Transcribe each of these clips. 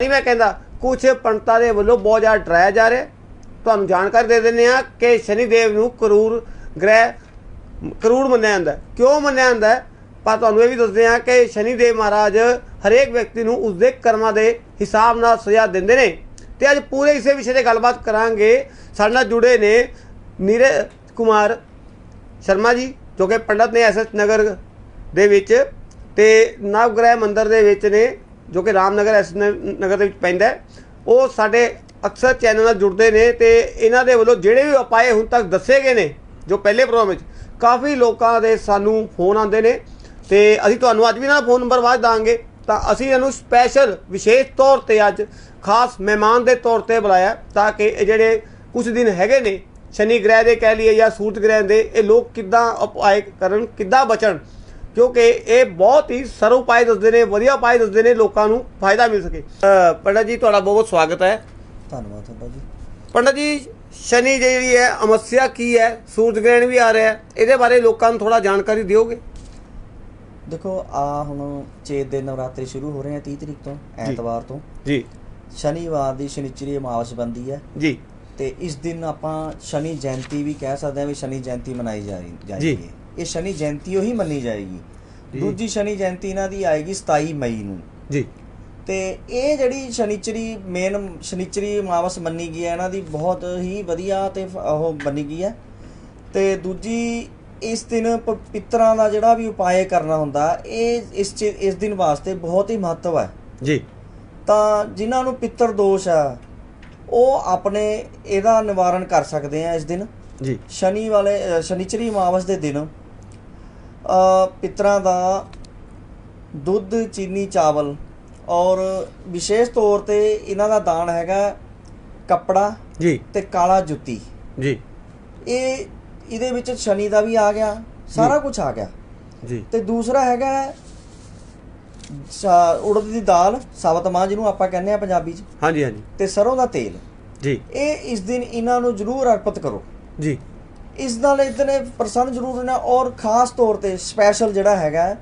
ਨਹੀਂ, ਮੈਂ ਕਹਿੰਦਾ ਕੁਝ ਪੰਡਤਾਂ ਦੇ ਵੱਲੋਂ ਬਹੁਤ ਜ਼ਿਆਦਾ ਡਰਾਇਆ ਜਾ ਰਿਹਾ। ਤੁਹਾਨੂੰ ਜਾਣਕਾਰੀ ਦੇ ਦਿੰਦੇ ਆ ਕਿ ਸ਼ਨੀ ਦੇਵ ਨੂੰ ਕਰੂਰ ਗ੍ਰਹਿ ਕਰੂਰ ਮੰਨਿਆ ਜਾਂਦਾ ਕਿਉਂ ਮੰਨਿਆ ਜਾਂਦਾ ਪਰ ਤੁਹਾਨੂੰ ਇਹ ਵੀ ਦੱਸਦੇ ਆ ਕਿ ਸ਼ਨੀ ਦੇਵ ਮਹਾਰਾਜ ਹਰੇਕ ਵਿਅਕਤੀ ਨੂੰ ਉਸਦੇ ਕਰਮਾਂ ਦੇ ਹਿਸਾਬ ਨਾਲ ਸਜ਼ਾ ਦਿੰਦੇ ਨੇ। ਤੇ ਅੱਜ ਪੂਰੇ ਇਸੇ ਵਿਸ਼ੇ ਤੇ ਗੱਲਬਾਤ ਕਰਾਂਗੇ। ਸਾਡੇ ਨਾਲ ਜੁੜੇ ਨੇ ਨੀਰਜ ਕੁਮਾਰ ਸ਼ਰਮਾ ਜੀ, ਜੋ ਕਿ ਪੰਡਤ ਨੇ ਐਸਐਸ ਨਗਰ ਦੇ ਵਿੱਚ ਤੇ ਨਵਗ੍ਰਹਿ ਮੰਦਿਰ ਦੇ ਵਿੱਚ ਨੇ। ਜੋ ਕਿ ਰਾਮਨਗਰ ਐਸ ਨਗਰ ਦੇ ਵਿੱਚ ਪੈਂਦਾ ਉਹ ਸਾਡੇ ਅਕਸਰ ਚੈਨਲ ਨਾਲ ਜੁੜਦੇ ਨੇ ਤੇ ਇਹਨਾਂ ਦੇ ਵੱਲੋਂ ਜਿਹੜੇ ਵੀ ਉਪਾਏ ਹੁਣ ਤੱਕ ਦੱਸੇ ਗਏ ਨੇ, ਜੋ ਪਹਿਲੇ ਪ੍ਰੋਗਰਾਮ ਵਿੱਚ, ਕਾਫੀ ਲੋਕਾਂ ਦੇ ਸਾਨੂੰ ਫੋਨ ਆਉਂਦੇ ਨੇ ਤੇ ਅਸੀਂ ਤੁਹਾਨੂੰ ਅੱਜ ਵੀ ਇਹਨਾਂ ਦਾ ਫੋਨ ਨੰਬਰ ਵਾਜ ਦਾਂਗੇ, ਤਾਂ ਅਸੀਂ ਇਹਨੂੰ ਸਪੈਸ਼ਲ ਵਿਸ਼ੇਸ਼ ਤੌਰ ਤੇ ਅੱਜ ਖਾਸ ਮਹਿਮਾਨ ਦੇ ਤੌਰ ਤੇ ਬੁਲਾਇਆ ਤਾਂ ਕਿ ਇਹ ਜਿਹੜੇ ਕੁਝ ਦਿਨ ਹੈਗੇ ਨੇ, ਸ਼ਨੀ ਗ੍ਰਹਿ ਦੇ ਕਹਿ ਲਈਏ ਜਾਂ ਸੂਰਜ ਗ੍ਰਹਿ ਦੇ, ਇਹ ਲੋਕ ਕਿੱਦਾਂ ਉਪਾਏ ਕਰਨ, ਕਿੱਦਾਂ ਬਚਣ ਕਿਉਂਕਿ ਇਹ ਬਹੁਤ ਹੀ ਸਰਲ ਉਪਾਏ ਦੱਸਦੇ ਨੇ ਵਧੀਆ ਉਪਾਏ ਦੱਸਦੇ ਨੇ ਲੋਕਾਂ ਨੂੰ ਫਾਇਦਾ ਮਿਲ ਸਕੇ। ਪੰਡਤ ਜੀ ਤੁਹਾਡਾ ਬਹੁਤ ਬਹੁਤ ਸਵਾਗਤ ਹੈ। ਧੰਨਵਾਦ ਤੁਹਾਡਾ ਜੀ। ਪੰਡਤ ਜੀ ਸ਼ਨੀ ਜਿਹੜੀ ਹੈ ਅਮੱਸਿਆ ਕੀ ਹੈ? ਸੂਰਜ ਗ੍ਰਹਿਣ ਵੀ ਆ ਰਿਹਾ ਹੈ। ਇਹਦੇ ਬਾਰੇ ਲੋਕਾਂ ਨੂੰ ਥੋੜਾ ਜਾਣਕਾਰੀ ਦਿਓਗੇ? ਦੇਖੋ ਆ ਹੁਣ ਚੇਤ ਦੇ ਨਵਰਾਤਰੀ ਸ਼ੁਰੂ ਹੋ ਰਹੇ ਆ 30 ਤਰੀਕ ਤੋਂ ਐਤਵਾਰ ਤੋਂ। ਜੀ। ਸ਼ਨੀਵਾਰ ਦੀ ਸ਼ਨੀਚਰੀ ਅਮਾਵਸ ਬੰਦੀ ਹੈ। ਜੀ। ਤੇ ਇਸ ਦਿਨ ਆਪਾਂ ਸ਼ਨੀ ਜਯੰਤੀ ਵੀ ਕਹਿ ਸਕਦੇ ਹਾਂ ਵੀ ਸ਼ਨੀ ਜਯੰਤੀ ਮਨਾਈ ਜਾ ਰਹੀ ਜੀ। ਇਹ ਸ਼ਨੀ ਜਯੰਤੀ ਉਹੀ ਮੰਨੀ ਜਾਏਗੀ। ਦੂਜੀ ਸ਼ਨੀ ਜਯੰਤੀ ਇਹਨਾਂ ਦੀ ਆਏਗੀ 27 ਮਈ ਨੂੰ। ਜੀ। ਤੇ ਇਹ ਜਿਹੜੀ ਸ਼ਨੀਚਰੀ ਮੇਨ ਸ਼ਨੀਚਰੀ ਅਮਾਵਸ ਮੰਨੀ ਗਈ ਹੈ ਇਹਨਾਂ ਦੀ ਬਹੁਤ ਹੀ ਵਧੀਆ ਤੇ ਉਹ ਮੰਨੀ ਗਈ ਹੈ। ਤੇ ਦੂਜੀ ਇਸ ਦਿਨ ਪਿੱਤਰਾਂ ਦਾ ਜਿਹੜਾ ਵੀ ਉਪਾਏ ਕਰਨਾ ਹੁੰਦਾ ਇਹ ਇਸ ਇਸ ਦਿਨ ਵਾਸਤੇ ਬਹੁਤ ਹੀ ਮਹੱਤਵ ਹੈ। ਜੀ। ਤਾਂ ਜਿਨ੍ਹਾਂ ਨੂੰ ਪਿੱਤਰ ਦੋਸ਼ ਹੈ ਉਹ ਆਪਣੇ ਇਹਦਾ ਨਿਵਾਰਨ ਕਰ ਸਕਦੇ ਆ ਇਸ ਦਿਨ। ਜੀ। ਸ਼ਨੀ ਵਾਲੇ ਸ਼ਨੀਚਰੀ ਅਮਾਵਸ ਦੇ ਦਿਨ ਪਿੱਤਰਾਂ ਦਾ ਦੁੱਧ ਚੀਨੀ ਚਾਵਲ ਔਰ ਵਿਸ਼ੇਸ਼ ਤੌਰ ਤੇ ਇਹਨਾਂ ਦਾ ਦਾਨ ਹੈਗਾ ਕੱਪੜਾ ਜੀ। ਤੇ ਕਾਲਾ ਜੁੱਤੀ। ਜੀ। ਇਹ ਇਹਦੇ ਵਿੱਚ ਸ਼ਨੀ ਦਾ ਵੀ ਆ ਗਿਆ ਸਾਰਾ ਕੁਝ ਆ ਗਿਆ। ਜੀ। ਤੇ ਦੂਸਰਾ ਹੈਗਾ ਉੜਦ ਦੀ ਦਾਲ ਸਾਬਤ ਮਾਂ ਜਿਹਨੂੰ ਆਪਾਂ ਕਹਿੰਦੇ ਆ ਪੰਜਾਬੀ 'ਚ। ਹਾਂਜੀ ਹਾਂਜੀ। ਤੇ ਸਰੋਂ ਦਾ ਤੇਲ। ਜੀ। ਇਹ ਇਸ ਦਿਨ ਇਹਨਾਂ ਨੂੰ ਜ਼ਰੂਰ ਅਰਪਿਤ ਕਰੋ। ਜੀ। ਇਸ ਨਾਲ ਇਤਨੇ ਪ੍ਰਸੰਨ ਜ਼ਰੂਰ ਹੋਣਾ ਔਰ ਖਾਸ ਤੌਰ ਤੇ ਸਪੈਸ਼ਲ ਜਿਹੜਾ ਹੈਗਾ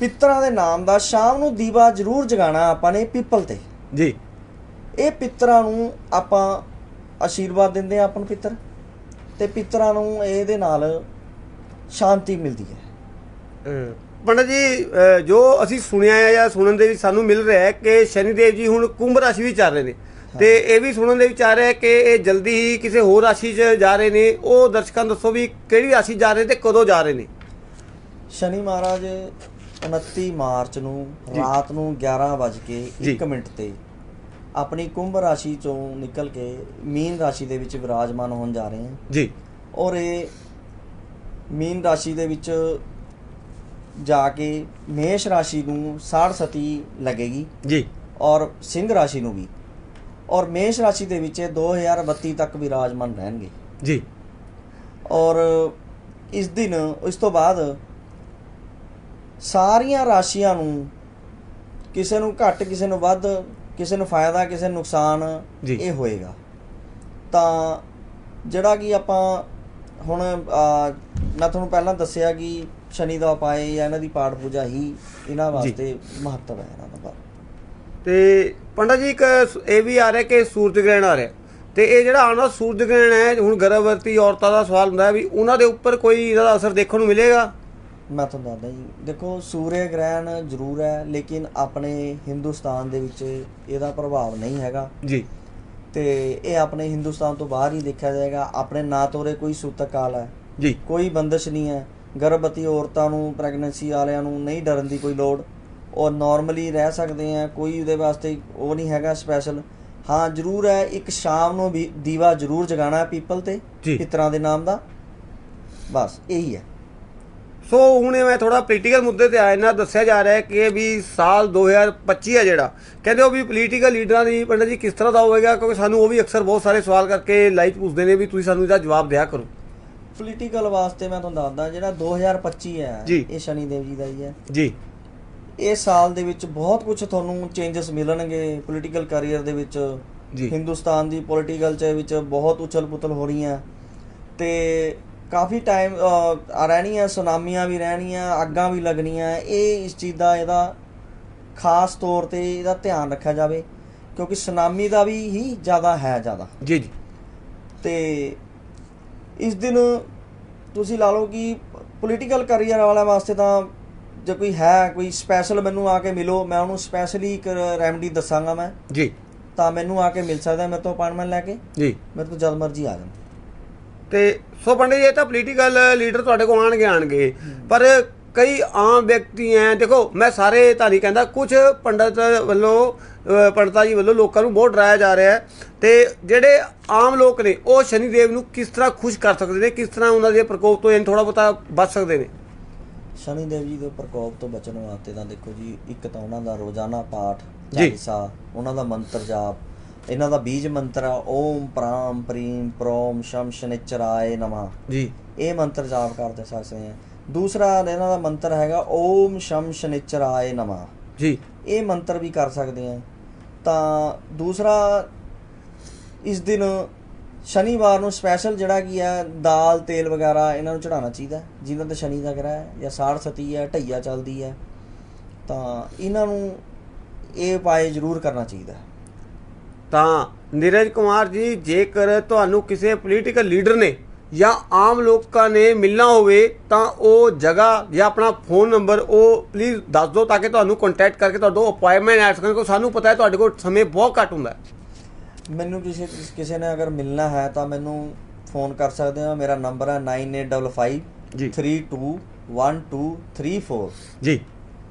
ਪਿੱਤਰਾਂ ਦੇ ਨਾਮ ਦਾ ਸ਼ਾਮ ਨੂੰ ਦੀਵਾ ਜ਼ਰੂਰ ਜਗਾਣਾ ਆਪਾਂ ਨੇ ਪਿੱਪਲ ਤੇ। ਜੀ। ਇਹ ਪਿੱਤਰਾਂ ਨੂੰ ਆਪਾਂ ਆਸ਼ੀਰਵਾਦ ਦਿੰਦੇ ਆ ਆਪਾਂ ਨੂੰ ਪਿੱਤਰ ਤੇ ਪਿੱਤਰਾਂ ਨੂੰ ਇਹਦੇ ਨਾਲ ਸ਼ਾਂਤੀ ਮਿਲਦੀ ਹੈ। ਪੰਡਤ ਜੀ ਜੋ ਅਸੀਂ ਸੁਣਿਆ ਹੈ ਜਾਂ ਸੁਣਨ ਦੇ ਵਿੱਚ ਸਾਨੂੰ ਮਿਲ ਰਿਹਾ ਹੈ ਕਿ ਸ਼ਨੀ ਦੇਵ ਜੀ ਹੁਣ ਕੁੰਭ ਰਾਸ਼ੀ ਵਿੱਚ ਚੱਲ ਰਹੇ ਨੇ। ਤੇ ਇਹ ਵੀ ਸੁਣਨ ਦੇ ਵਿੱਚ ਆ ਰਿਹਾ ਹੈ ਕਿ ਇਹ ਜਲਦੀ ਹੀ ਕਿਸੇ ਹੋਰ ਰਾਸ਼ੀ 'ਚ ਜਾ ਰਹੇ ਨੇ। ਉਹ ਦਰਸ਼ਕਾਂ ਨੂੰ ਦੱਸੋ ਵੀ ਕਿਹੜੀ ਰਾਸ਼ੀ ਜਾ ਰਹੇ ਤੇ ਕਦੋਂ ਜਾ ਰਹੇ ਨੇ? ਸ਼ਨੀ ਮਹਾਰਾਜ 29 ਮਾਰਚ ਨੂੰ। ਰਾਤ ਨੂੰ 11 ਵਜ ਕੇ ਜੀ। 1 ਮਿੰਟ ਤੇ ਆਪਣੀ ਕੁੰਭ ਰਾਸ਼ੀ ਚੋਂ ਨਿਕਲ ਕੇ ਮੀਨ ਰਾਸ਼ੀ ਦੇ ਵਿੱਚ ਵਿਰਾਜਮਾਨ ਹੋਣ ਜਾ ਰਹੇ ਹਨ ਜੀ। ਔਰ ਇਹ ਮੀਨ ਰਾਸ਼ੀ ਦੇ ਵਿੱਚ ਜਾ ਕੇ ਮੇਸ਼ ਰਾਸ਼ੀ ਨੂੰ ਸਾੜ ਸਤੀ ਲੱਗੇਗੀ। ਜੀ। ਔਰ ਸਿੰਘ ਰਾਸ਼ੀ ਨੂੰ ਵੀ। ਔਰ ਮੇਸ਼ ਰਾਸ਼ੀ ਦੇ ਵਿੱਚ ਇਹ 2032 ਤੱਕ ਵਿਰਾਜਮਾਨ ਰਹਿਣਗੇ। ਜੀ। ਔਰ ਇਸ ਦਿਨ ਇਸ ਤੋਂ ਬਾਅਦ ਸਾਰੀਆਂ ਰਾਸ਼ੀਆਂ ਨੂੰ ਕਿਸੇ ਨੂੰ ਘੱਟ ਕਿਸੇ ਨੂੰ ਵੱਧ ਕਿਸੇ ਨੂੰ ਫਾਇਦਾ ਕਿਸੇ ਨੂੰ ਨੁਕਸਾਨ। ਇਹ ਹੋਏਗਾ। ਤਾਂ ਜਿਹੜਾ ਕਿ ਆਪਾਂ ਹੁਣ ਮੈਂ ਤੁਹਾਨੂੰ ਪਹਿਲਾਂ ਦੱਸਿਆ ਕਿ ਸ਼ਨੀ ਦਾ ਉਪਾਏ ਜਾਂ ਇਹਨਾਂ ਦੀ ਪਾਠ ਪੂਜਾ ਹੀ ਇਹਨਾਂ ਵਾਸਤੇ ਮਹੱਤਵ ਹੈ ਇਹਨਾਂ ਦਾ। ਤੇ ਪੰਡਤ ਜੀ ਇੱਕ ਇਹ ਵੀ ਆ ਰਿਹਾ ਕਿ ਸੂਰਜ ਗ੍ਰਹਿਣ ਆ ਰਿਹਾ। ਤੇ ਇਹ ਜਿਹੜਾ ਆਉਣ ਸੂਰਜ ਗ੍ਰਹਿਣ ਹੈ ਹੁਣ ਗਰਭਵਤੀ ਔਰਤਾਂ ਦਾ ਸਵਾਲ ਹੁੰਦਾ ਵੀ ਉਹਨਾਂ ਦੇ ਉੱਪਰ ਕੋਈ ਇਹਦਾ ਅਸਰ ਦੇਖਣ ਨੂੰ ਮਿਲੇਗਾ? ਮੈਂ ਤੁਹਾਨੂੰ ਦੱਸਦਾ ਜੀ ਦੇਖੋ ਸੂਰਯ ਗ੍ਰਹਿਣ ਜ਼ਰੂਰ ਹੈ ਲੇਕਿਨ ਆਪਣੇ ਹਿੰਦੁਸਤਾਨ ਦੇ ਵਿੱਚ ਇਹਦਾ ਪ੍ਰਭਾਵ ਨਹੀਂ ਹੈਗਾ। ਜੀ। ਤੇ ਇਹ ਆਪਣੇ ਹਿੰਦੁਸਤਾਨ ਤੋਂ ਬਾਹਰ ਹੀ ਦੇਖਿਆ ਜਾਏਗਾ ਆਪਣੇ ਨਾ ਤੋਰੇ ਕੋਈ ਸੂਤਕ ਕਾਲ ਹੈ। ਜੀ। ਕੋਈ ਬੰਦਸ਼ ਨਹੀਂ ਹੈ। ਗਰਭਵਤੀ ਔਰਤਾਂ ਨੂੰ ਪ੍ਰੈਗਨੈਂਸੀ ਵਾਲਿਆਂ ਨੂੰ ਨਹੀਂ ਡਰਨ ਦੀ ਕੋਈ ਲੋੜ। ਉਹ ਨਾਰਮਲੀ ਰਹਿ ਸਕਦੇ ਆ ਕੋਈ ਉਹਦੇ ਵਾਸਤੇ ਉਹ ਨਹੀਂ ਹੈਗਾ ਸਪੈਸ਼ਲ ਹਾਂ ਜ਼ਰੂਰ ਹੈ ਇੱਕ ਸ਼ਾਮ ਨੂੰ ਵੀ ਦੀਵਾ ਜ਼ਰੂਰ ਜਗਾਣਾ ਪੀਪਲ ਤੇ। ਪਿਤਰਾਂ ਦੇ ਨਾਮ ਦਾ। ਬਸ ਇਹੀ ਹੈ। ਸੋ ਹੁਣ ਮੈਂ ਥੋੜਾ ਪੋਲੀਟੀਕਲ ਮੁੱਦੇ ਤੇ ਆਇਆ ਨਾ ਦੱਸਿਆ ਜਾ ਰਿਹਾ ਹੈ ਕਿ ਇਹ ਵੀ ਸਾਲ 2025 ਹੈ ਜਿਹੜਾ। ਕਹਿੰਦੇ ਉਹ ਵੀ ਪੋਲੀਟੀਕਲ ਲੀਡਰਾਂ ਦੀ ਪੰਡਤ ਜੀ ਕਿਸ ਤਰ੍ਹਾਂ ਦਾ ਹੋਵੇਗਾ? ਕਿਉਂਕਿ ਸਾਨੂੰ ਉਹ ਵੀ ਅਕਸਰ ਬਹੁਤ ਸਾਰੇ ਸਵਾਲ ਕਰਕੇ ਲਾਈਵ ਪੁੱਛਦੇ ਨੇ ਵੀ ਤੁਸੀਂ ਸਾਨੂੰ ਇਹਦਾ ਜਵਾਬ ਦਿਆ ਕਰੋ। ਪੋਲੀਟੀਕਲ ਵਾਸਤੇ ਮੈਂ ਤੁਹਾਨੂੰ ਦੱਸਦਾ ਜਿਹੜਾ 2025 ਹੈ। ਇਹ ਸ਼ਨੀ ਦੇਵ ਜੀ ਦਾ ਹੀ ਹੈ। ਜੀ। ਇਸ ਸਾਲ ਦੇ ਵਿੱਚ ਬਹੁਤ ਕੁਝ ਤੁਹਾਨੂੰ ਚੇਂਜਸ ਮਿਲਣਗੇ ਪੋਲੀਟੀਕਲ ਕੈਰੀਅਰ ਦੇ ਵਿੱਚ। ਜੀ। ਹਿੰਦੁਸਤਾਨ ਦੀ ਪੋਲੀਟੀਕਲ ਚ ਵਿੱਚ ਬਹੁਤ ਉਛਲ-ਪੁਤਲ ਹੋ ਰਹੀਆਂ। ਤੇ ਕਾਫੀ ਟਾਈਮ ਆ ਰਹਿਣੀਆਂ ਸੁਨਾਮੀਆਂ ਵੀ ਰਹਿਣੀਆਂ ਅੱਗਾਂ ਵੀ ਲੱਗਣੀਆਂ। ਇਹ ਇਸ ਚੀਜ਼ ਦਾ ਇਹਦਾ ਖਾਸ ਤੌਰ ਤੇ ਇਹਦਾ ਧਿਆਨ ਰੱਖਿਆ ਜਾਵੇ ਕਿਉਂਕਿ ਸੁਨਾਮੀ ਦਾ ਵੀ ਹੀ ਜ਼ਿਆਦਾ ਹੈ ਜ਼ਿਆਦਾ। ਜੀ ਜੀ। ਤੇ ਇਸ ਦਿਨ ਤੁਸੀਂ ਲਾ ਲਓ ਕਿ ਪੋਲੀਟੀਕਲ ਕੈਰੀਅਰ ਵਾਲਿਆਂ ਵਾਸਤੇ ਤਾਂ ਜੇ ਕੋਈ ਹੈ ਕੋਈ ਸਪੈਸ਼ਲ ਮੈਨੂੰ ਆ ਕੇ ਮਿਲੋ ਮੈਂ ਉਹਨੂੰ ਸਪੈਸ਼ਲੀ ਇੱਕ ਰੈਮਡੀ ਦੱਸਾਂਗਾ ਮੈਂ। ਜੀ। ਤਾਂ ਮੈਨੂੰ ਆ ਕੇ ਮਿਲ ਸਕਦਾ ਮੇਰੇ ਤੋਂ ਅਪਾਇੰਟਮੈਂਟ ਲੈ ਕੇ। ਜੀ। ਮੇਰੇ ਤੋਂ ਜਦ ਮਰਜ਼ੀ ਆ ਜਾਣ। ਤੇ ਸੋ ਪੰਡਿਤ ਜੀ ਇਹ ਤਾਂ ਪੋਲੀਟੀਕਲ ਲੀਡਰ ਤੁਹਾਡੇ ਕੋਲ ਆਣਗੇ ਆਣਗੇ ਪਰ ਕਈ ਆਮ ਵਿਅਕਤੀ ਐ ਦੇਖੋ ਮੈਂ ਸਾਰੇ ਤਾਂ ਨਹੀਂ ਕਹਿੰਦਾ ਕੁਝ ਪੰਡਤ ਵੱਲੋਂ ਪੰਡਤਾਂ ਜੀ ਵੱਲੋਂ ਲੋਕਾਂ ਨੂੰ ਬਹੁਤ ਡਰਾਇਆ ਜਾ ਰਿਹਾ ਹੈ। ਤੇ ਜਿਹੜੇ ਆਮ ਲੋਕ ਨੇ ਉਹ ਸ਼ਨੀ ਦੇਵ ਨੂੰ ਕਿਸ ਤਰ੍ਹਾਂ ਖੁਸ਼ ਕਰ ਸਕਦੇ ਨੇ ਕਿਸ ਤਰ੍ਹਾਂ ਉਹਨਾਂ ਦੇ ਪ੍ਰਕੋਪ ਤੋਂ ਇਹ ਥੋੜਾ ਬਹੁਤਾ ਬਚ ਸਕਦੇ ਨੇ? ਸ਼ਨੀ ਦੇਵ ਜੀ ਦੇ ਪ੍ਰਕੋਪ ਤੋਂ ਬਚਣ ਵਾਸਤੇ ਤਾਂ ਦੇਖੋ ਜੀ ਇੱਕ ਤਾਂ ਉਹਨਾਂ ਦਾ ਰੋਜ਼ਾਨਾ ਪਾਠ। ਚਾਲੀਸਾ ਉਹਨਾਂ ਦਾ ਮੰਤਰ ਜਾਪ ਇਹਨਾਂ ਦਾ ਬੀਜ ਮੰਤਰ ਆ ਓਮ ਪ੍ਰਾਮ ਪ੍ਰੀਮ ਪ੍ਰੋਮ ਸ਼ਮ ਸ਼ਨਿਚਰਾਏ ਨਮः। ਜੀ। ਇਹ ਮੰਤਰ ਜਾਪ ਕਰਦੇ ਸਕਦੇ ਆ। ਦੂਸਰਾ ਇਹਨਾਂ ਦਾ ਮੰਤਰ ਹੈਗਾ ਓਮ ਸ਼ਮ ਸ਼ਨਿਚਰਾਏ ਨਮः। ਜੀ। ਇਹ ਮੰਤਰ ਵੀ ਕਰ ਸਕਦੇ ਆ। ਤਾਂ ਦੂਸਰਾ ਇਸ ਦਿਨ ਸ਼ਨੀਵਾਰ ਨੂੰ ਸਪੈਸ਼ਲ ਜਿਹੜਾ ਕੀ ਹੈ ਦਾਲ, ਤੇਲ ਵਗੈਰਾ ਇਹਨਾਂ ਨੂੰ ਚੜਾਉਣਾ ਚਾਹੀਦਾ। ਜਿਨ੍ਹਾਂ ਤੇ ਸ਼ਨੀ ਦਾ ਗ੍ਰਹਿ ਹੈ ਜਾਂ ਸਾੜ ਸਤੀ ਹੈ, ਢਈਆ ਚੱਲਦੀ ਹੈ, ਤਾਂ ਇਹਨਾਂ ਨੂੰ ਇਹ ਉਪਾਏ ਜ਼ਰੂਰ ਕਰਨਾ ਚਾਹੀਦਾ। ਤਾਂ ਨੀਰਜ ਕੁਮਾਰ ਜੀ, ਜੇਕਰ ਤੁਹਾਨੂੰ ਕਿਸੇ ਪੋਲੀਟੀਕਲ ਲੀਡਰ ਨੇ ਜਾਂ ਆਮ ਲੋਕਾਂ ਨੇ ਮਿਲਣਾ ਹੋਵੇ, ਤਾਂ ਉਹ ਜਗ੍ਹਾ ਜਾਂ ਆਪਣਾ ਫੋਨ ਨੰਬਰ ਉਹ ਪਲੀਜ਼ ਦੱਸ ਦਿਓ ਤਾਂ ਕਿ ਤੁਹਾਨੂੰ ਕੰਟੈਕਟ ਕਰਕੇ ਤੁਹਾਡਾ ਅਪਾਇੰਟਮੈਂਟ ਲੈ ਸਕਣ ਕਿਉਂਕਿ ਸਾਨੂੰ ਪਤਾ ਹੈ ਤੁਹਾਡੇ ਕੋਲ ਸਮੇਂ ਬਹੁਤ ਘੱਟ ਹੁੰਦਾ ਹੈ। ਮੈਨੂੰ ਕਿਸੇ ਕਿਸੇ ਨੇ ਅਗਰ ਮਿਲਣਾ ਹੈ ਤਾਂ ਮੈਨੂੰ ਫੋਨ ਕਰ ਸਕਦੇ ਹੋ। ਮੇਰਾ ਨੰਬਰ ਹੈ 9855 ਜੀ। 321234 ਜੀ।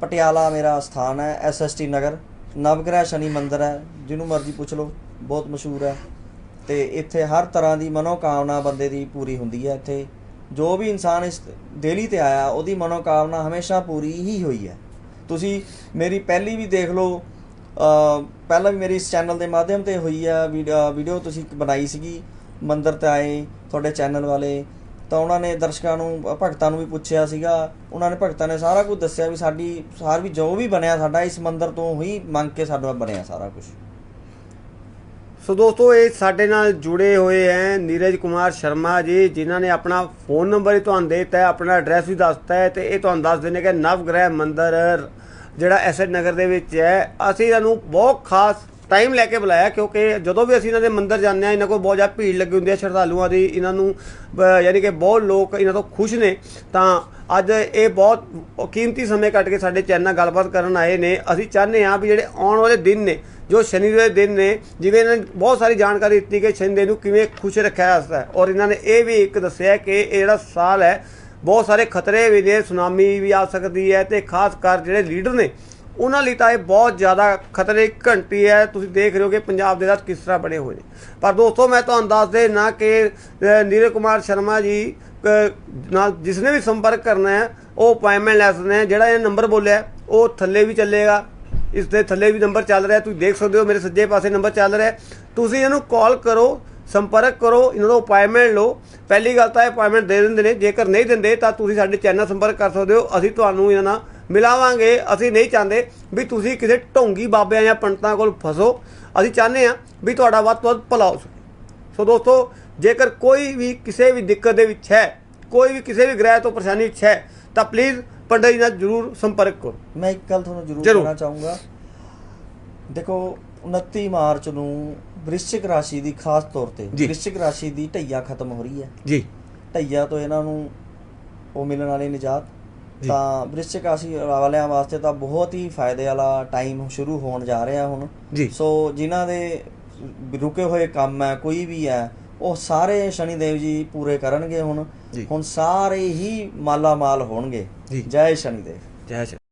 ਪਟਿਆਲਾ ਮੇਰਾ ਸਥਾਨ ਹੈ ਐਸਐਸਟੀ ਨਗਰ। ਨਵਗ੍ਰਹਿ ਸ਼ਨੀ ਮੰਦਿਰ ਹੈ ਜਿਹਨੂੰ ਮਰਜ਼ੀ ਪੁੱਛ ਲਓ ਬਹੁਤ ਮਸ਼ਹੂਰ ਹੈ। ਤੇ ਇੱਥੇ ਹਰ ਤਰ੍ਹਾਂ ਦੀ ਮਨੋਕਾਮਨਾ ਬੰਦੇ ਦੀ ਪੂਰੀ ਹੁੰਦੀ ਹੈ। ਇੱਥੇ ਜੋ ਵੀ ਇਨਸਾਨ ਇਸ ਦੇਲੀ ਤੇ ਆਇਆ ਉਹਦੀ ਮਨੋਕਾਮਨਾ ਹਮੇਸ਼ਾ ਪੂਰੀ ਹੀ ਹੋਈ ਹੈ। ਤੁਸੀਂ ਮੇਰੀ ਪਹਿਲੀ ਵੀ ਦੇਖ ਲਓ ਪਹਿਲਾਂ ਵੀ ਮੇਰੀ ਇਸ ਚੈਨਲ ਦੇ ਮਾਧਿਅਮ ਤੇ ਹੋਈ ਆ ਵੀਡੀਓ ਵੀਡੀਓ ਤੁਸੀਂ ਬਣਾਈ ਸੀਗੀ, ਮੰਦਰ ਤੇ ਆਏ ਤੁਹਾਡੇ ਚੈਨਲ ਵਾਲੇ, ਤਾਂ ਉਹਨਾਂ ਨੇ ਦਰਸ਼ਕਾਂ ਨੂੰ ਭਗਤਾਂ ਨੂੰ ਵੀ ਪੁੱਛਿਆ ਸੀਗਾ, ਉਹਨਾਂ ਨੇ ਭਗਤਾਂ ਨੇ ਸਾਰਾ ਕੁਝ ਦੱਸਿਆ ਵੀ ਸਾਡੀ, ਸਾਰ ਵੀ ਜੋ ਵੀ ਬਣਿਆ ਸਾਡਾ, ਇਸ ਮੰਦਰ ਤੋਂ ਹੀ ਮੰਗ ਕੇ ਸਾਡਾ ਬਣਿਆ ਸਾਰਾ ਕੁਝ। ਸੋ ਦੋਸਤੋ, ਇਹ ਸਾਡੇ ਨਾਲ ਜੁੜੇ ਹੋਏ ਹੈ ਨੀਰਜ ਕੁਮਾਰ ਸ਼ਰਮਾ ਜੀ, ਜਿਨ੍ਹਾਂ ਨੇ ਆਪਣਾ ਫੋਨ ਨੰਬਰ ਹੀ ਤੁਹਾਨੂੰ ਦੇ ਦਿੱਤਾ ਹੈ, ਆਪਣਾ ਐਡਰੈਸ ਵੀ ਦੱਸਤਾ ਹੈ, ਤੇ ਇਹ ਤੁਹਾਨੂੰ ਦੱਸ ਦਿੰਦੇ ਕਿ ਨਵਗ੍ਰਹਿ ਮੰਦਰ ਜਿਹੜਾ ਐਸਐਡ ਨਗਰ ਦੇ ਵਿੱਚ ਹੈ, ਅਸੀਂ ਇਹਨਾਂ ਨੂੰ ਬਹੁਤ ਖਾਸ ਟਾਈਮ ਲੈ ਕੇ ਬੁਲਾਇਆ, ਕਿਉਂਕਿ ਜਦੋਂ ਵੀ ਅਸੀਂ ਇਹਨਾਂ ਦੇ ਮੰਦਿਰ ਜਾਂਦੇ ਆ ਇਹਨਾਂ ਕੋਲ ਬਹੁਤ ਜ਼ਿਆਦਾ ਭੀੜ ਲੱਗੀ ਹੁੰਦੀ ਹੈ, ਸ਼ਰਧਾਲੂਆਂ ਦੀ, ਇਹਨਾਂ ਨੂੰ ਯਾਨੀ ਕਿ ਬਹੁਤ ਲੋਕ ਇਹਨਾਂ ਤੋਂ ਖੁਸ਼ ਨੇ। ਤਾਂ ਅੱਜ ਇਹ ਬਹੁਤ ਕੀਮਤੀ ਸਮੇਂ ਕੱਟ ਕੇ ਸਾਡੇ ਚੈਨਲ ਨਾਲ ਗੱਲਬਾਤ ਕਰਨ ਆਏ ਨੇ। ਅਸੀਂ ਚਾਹੁੰਦੇ ਹਾਂ ਵੀ ਜਿਹੜੇ ਆਉਣ ਵਾਲੇ ਦਿਨ ਨੇ, ਜੋ ਸ਼ਨੀ ਦੇ ਦਿਨ ਨੇ, ਜਿਵੇਂ ਇਹਨਾਂ ਨੇ ਬਹੁਤ ਸਾਰੀ ਜਾਣਕਾਰੀ ਦਿੱਤੀ ਕਿ ਸ਼ਨੀ ਦੇ ਨੂੰ ਕਿਵੇਂ ਖੁਸ਼ ਰੱਖਿਆ ਜਾਂਦਾ ਹੈ। ਔਰ ਇਹਨਾਂ ਨੇ ਇਹ ਵੀ ਇੱਕ ਦੱਸਿਆ ਕਿ ਇਹ ਜਿਹੜਾ ਸਾਲ ਹੈ ਬਹੁਤ ਸਾਰੇ ਖਤਰੇ ਵੀ ਨੇ ਸੁਨਾਮੀ ਵੀ ਆ ਸਕਦੀ ਹੈ ਤੇ ਖਾਸ ਕਰ ਜਿਹੜੇ ਲੀਡਰ ਨੇ ਉਹਨਾਂ ਲਈ ਤਾਂ ਇਹ ਬਹੁਤ ਜ਼ਿਆਦਾ ਖਤਰੇ ਘੰਟੀ ਹੈ। ਤੁਸੀਂ ਦੇਖ ਰਹੇ ਹੋ ਕਿ ਪੰਜਾਬ ਦੇ ਰਾਜ ਕਿਸ ਤਰ੍ਹਾਂ ਬਣੇ ਹੋਏ ਨੇ। ਪਰ ਦੋਸਤੋ ਮੈਂ ਤੁਹਾਨੂੰ ਦੱਸ ਦੇ ਨਾ ਕਿ ਨੀਰਜ ਕੁਮਾਰ ਸ਼ਰਮਾ ਜੀ ਅ, ਨਾਲ ਜਿਸਨੇ ਵੀ ਸੰਪਰਕ ਕਰਨਾ ਹੈ ਉਹ ਅਪਾਇੰਟਮੈਂਟ ਲੈ ਸਕਦੇ ਹੈ ਜਿਹੜਾ ਇਹ ਨੰਬਰ ਬੋਲਿਆ ਉਹ ਥੱਲੇ ਵੀ ਚੱਲੇਗਾ। ਇਸ ਦੇ ਥੱਲੇ ਵੀ ਨੰਬਰ ਚੱਲ ਰਿਹਾ ਤੁਸੀਂ ਦੇਖ ਸਕਦੇ ਹੋ ਮੇਰੇ ਸੱਜੇ ਪਾਸੇ ਨੰਬਰ ਚੱਲ ਰਿਹਾ ਤੁਸੀਂ ਇਹਨੂੰ ਕਾਲ ਕਰੋ। ਸੰਪਰਕ ਕਰੋ ਇਹਨਾਂ ਦਾ ਅਪਾਇੰਟਮੈਂਟ ਲਓ। ਪਹਿਲੀ ਗੱਲ ਤਾਂ ਇਹ ਅਪਾਇੰਟਮੈਂਟ ਦੇ ਦਿੰਦੇ ਨੇ ਜੇਕਰ ਨਹੀਂ ਦਿੰਦੇ ਤਾਂ ਤੁਸੀਂ ਸਾਡੇ ਚੈਨਲ ਸੰਪਰਕ ਕਰ ਸਕਦੇ ਹੋ। ਅਸੀਂ ਤੁਹਾਨੂੰ ਇਹਨਾਂ ਨਾਲ ਮਿਲਾਵਾਂਗੇ। ਅਸੀਂ ਨਹੀਂ ਚਾਹੁੰਦੇ ਵੀ ਤੁਸੀਂ ਕਿਸੇ ਢੋਂਗੀ ਬਾਬਿਆਂ ਜਾਂ ਪੰਡਤਾਂ ਕੋਲ ਫਸੋ। ਅਸੀਂ ਚਾਹੁੰਦੇ ਹਾਂ ਵੀ ਤੁਹਾਡਾ ਵੱਧ ਤੋਂ ਵੱਧ ਭਲਾ ਹੋ ਸਕੇ। ਸੋ ਦੋਸਤੋ ਜੇਕਰ ਕੋਈ ਵੀ ਕਿਸੇ ਵੀ ਦਿੱਕਤ ਦੇ ਵਿੱਚ ਹੈ ਕੋਈ ਵੀ ਕਿਸੇ ਵੀ ਗ੍ਰਹਿ ਤੋਂ ਪਰੇਸ਼ਾਨੀ ਵਿੱਚ ਹੈ ਤਾਂ ਪਲੀਜ਼ ਪੰਡਤ ਜੀ ਨਾਲ ਜਰੂਰ ਸੰਪਰਕ ਕਰੋ। ਮੈਂ ਇੱਕ ਗੱਲ ਤੁਹਾਨੂੰ ਜ਼ਰੂਰ ਜ਼ਰੂਰ। ਕਹਿਣਾ ਚਾਹੂੰਗਾ। ਦੇਖੋ 29 ਮਾਰਚ ਨੂੰ ਵ੍ਰਿਸ਼ਚਿਕ ਰਾਸ਼ੀ ਦੀ ਖਾਸ ਤੌਰ ਤੇ। ਵ੍ਰਿਸ਼ਚਿਕ ਰਾਸ਼ੀ ਦੀ ਢਈਆ ਖਤਮ ਹੋ ਰਹੀ ਹੈ ਜੀ ਢਈਆ ਤੋਂ ਇਹਨਾਂ ਨੂੰ ਉਹ ਮਿਲਣ ਵਾਲੀ ਨਿਜਾਤ। ਤਾਂ ਵ੍ਰਿਸ਼ਚਿਕ ਰਾਸ਼ੀ ਵਾਲਿਆਂ ਵਾਸਤੇ ਤਾਂ ਬਹੁਤ ਹੀ ਫਾਇਦੇ ਵਾਲਾ ਟਾਈਮ ਸ਼ੁਰੂ ਹੋਣ ਜਾ ਰਿਹਾ ਹੁਣ ਜੀ। ਸੋ ਜਿਨ੍ਹਾਂ ਦੇ ਰੁਕੇ ਹੋਏ ਕੰਮ ਹੈ ਕੋਈ ਵੀ ਹੈ ਉਹ ਸਾਰੇ ਸ਼ਨੀਦੇਵ ਜੀ ਪੂਰੇ ਕਰਨਗੇ ਹੁਣ। ਹੁਣ ਸਾਰੇ ਹੀ ਮਾਲਾ ਮਾਲ ਹੋਣਗੇ ਜੀ। ਜੈ ਸ਼ਨੀਦੇਵ ਜੈ ਸ਼੍ਰੀ